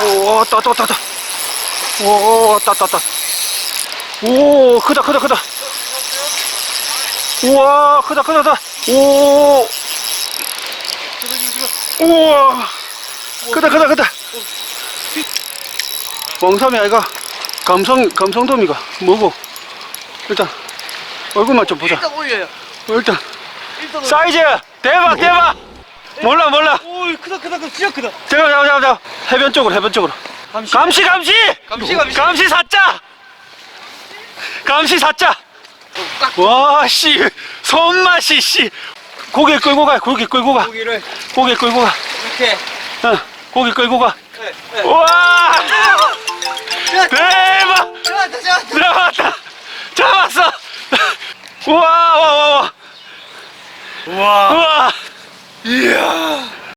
오, 따, 따, 따, 따. 오, 따, 따, 따. 오, 크다, 크다, 크다. 우와, 크다, 크다, 크다. 오, 우와, 크다, 크다, 크다. 왕삼이 아이가 감성, 감성돔이가 뭐고? 일단, 얼굴만 좀 보자. 일단 올려요. 어, 일단. 사이즈! 대박, 대박! 몰라, 몰라. 오, 크다, 크다, 크다. 진짜 크다. 잠깐, 잠깐, 잠깐, 잠깐. 해변 쪽으로, 해변 쪽으로. 감시. 감시, 감시! 감시, 감시. 감시 사자! 감시 사자! 와, 씨. 손맛이, 씨. 고개 끌고 가, 고개 끌고 가. 고기를 고개 끌고 가. 이렇게. 어, 고개 끌고 가. 네, 네. 와! 야, 대박! 잡았다, 잡았다. 잡았다! 잡았어! 우와, 와, 와, 와. 우와. 우와!